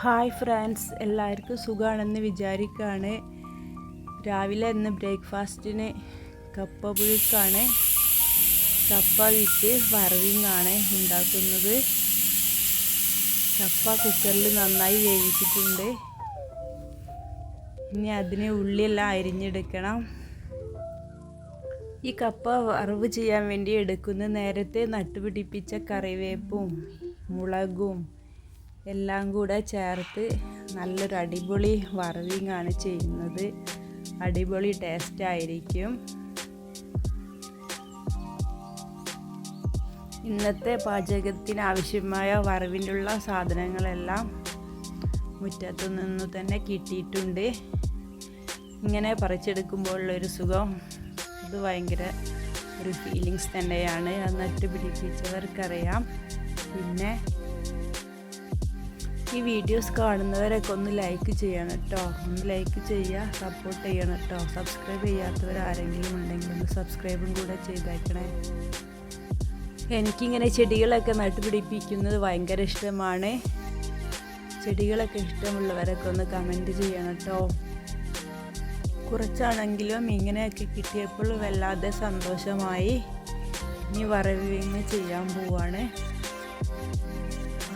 Hi friends എല്ലാവർക്കും സുഖമാണെന്ന് വിചാരിക്കുകയാണ് രാവിലെ ഇന്ന് ബ്രേക്ക്ഫാസ്റ്റിന് കപ്പ പുഴുക്കാണ്. കപ്പ വിറ്റ് വറവിങ്ങാണ് ഉണ്ടാക്കുന്നത്. കപ്പ കുക്കറിൽ നന്നായി വേവിച്ചിട്ടുണ്ട്. ഇനി അതിന് ഉള്ളിയെല്ലാം അരിഞ്ഞെടുക്കണം. ഈ കപ്പ വറവ് ചെയ്യാൻ വേണ്ടി എടുക്കുന്ന നേരത്തെ നട്ടുപിടിപ്പിച്ച കറിവേപ്പും മുളകും എല്ലാം കൂടെ ചേർത്ത് നല്ലൊരു അടിപൊളി വറവിങ് ആണ് ചെയ്യുന്നത്. അടിപൊളി ടേസ്റ്റ് ആയിരിക്കും. ഇന്നത്തെ പാചകത്തിന് ആവശ്യമായ വറവിനുള്ള സാധനങ്ങളെല്ലാം മുറ്റത്തു നിന്ന് തന്നെ കിട്ടിയിട്ടുണ്ട്. ഇങ്ങനെ പറിച്ചെടുക്കുമ്പോഴുള്ളൊരു സുഖം. അത് ഭയങ്കര ഒരു ഫീലിങ്സ് തന്നെയാണ്. അത് നട്ടുപിടിപ്പിച്ചവർക്കറിയാം. പിന്നെ ഈ വീഡിയോസ് കാണുന്നവരൊക്കെ ഒന്ന് ലൈക്ക് ചെയ്യണം കേട്ടോ. ഒന്ന് ലൈക്ക് ചെയ്യുക സപ്പോർട്ട് ചെയ്യണം കേട്ടോ. സബ്സ്ക്രൈബ് ചെയ്യാത്തവർ ആരെങ്കിലും ഉണ്ടെങ്കിൽ ഒന്ന് സബ്സ്ക്രൈബും കൂടെ ചെയ്തേക്കണേ. എനിക്കിങ്ങനെ ചെടികളൊക്കെ നട്ടുപിടിപ്പിക്കുന്നത് ഭയങ്കര ഇഷ്ടമാണ്. ചെടികളൊക്കെ ഇഷ്ടമുള്ളവരൊക്കെ ഒന്ന് കമന്റ് ചെയ്യണം കേട്ടോ. കുറച്ചാണെങ്കിലും ഇങ്ങനെയൊക്കെ കിട്ടിയപ്പോൾ വല്ലാതെ സന്തോഷമായി. ഇനി വറവിങ് ചെയ്യാൻ പോവാണ്.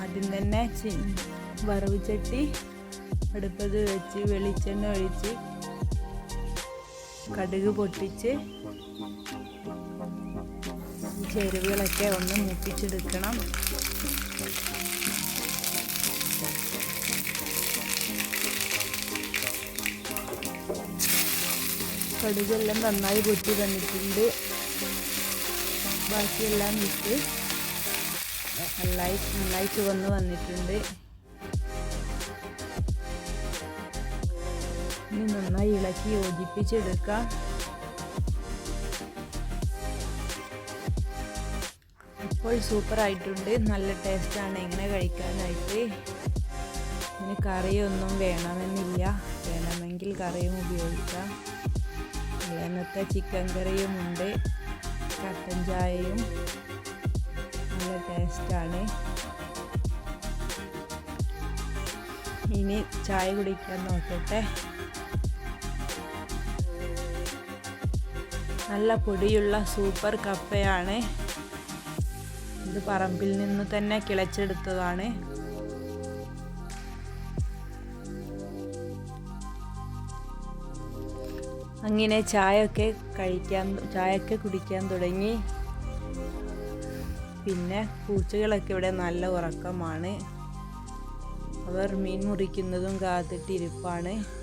ആദ്യം തന്നെ വറവ് ചട്ടി അടുപ്പത് വെച്ച് വെളിച്ചെണ്ണ ഒഴിച്ച് കടുക് പൊട്ടിച്ച് ചേരുവകളൊക്കെ ഒന്ന് മുപ്പിച്ചെടുക്കണം. കടുകെല്ലാം നന്നായി പൊട്ടി തന്നിട്ടുണ്ട് ബാക്കിയെല്ലാം ഇട്ട് നന്നായി നന്നായി ചുവന്ന് വന്നിട്ടുണ്ട്. ഇനി നന്നായി ഇളക്കി യോജിപ്പിച്ചെടുക്കാം. ഇപ്പോൾ സൂപ്പർ ആയിട്ടുണ്ട് നല്ല ടേസ്റ്റാണ്. എങ്ങനെ കഴിക്കാനായിട്ട്? ഇതിന് കറിയൊന്നും വേണമെന്നില്ല. വേണമെങ്കിൽ കറിയും ഉപയോഗിക്കാം. ഇന്നത്തെ ചിക്കൻ കറിയും ഉണ്ട്. കട്ടൻ ചായയും. നല്ല ടേസ്റ്റാണ്. ഇനി ചായ കുടിക്കാൻ നോക്കട്ടെ. നല്ല പൊടിയുള്ള സൂപ്പർ കപ്പയാണ്. ഇത് പറമ്പിൽ നിന്ന് തന്നെ കിളച്ചെടുത്തതാണ്. അങ്ങനെ ചായയൊക്കെ കഴിക്കാൻ ചായയൊക്കെ കുടിക്കാൻ തുടങ്ങി. പിന്നെ പൂച്ചകളൊക്കെ ഇവിടെ നല്ല ഉറക്കമാണ്. അവർ മീൻ മുറിക്കുന്നതും കാത്തിട്ടിരിപ്പാണ്.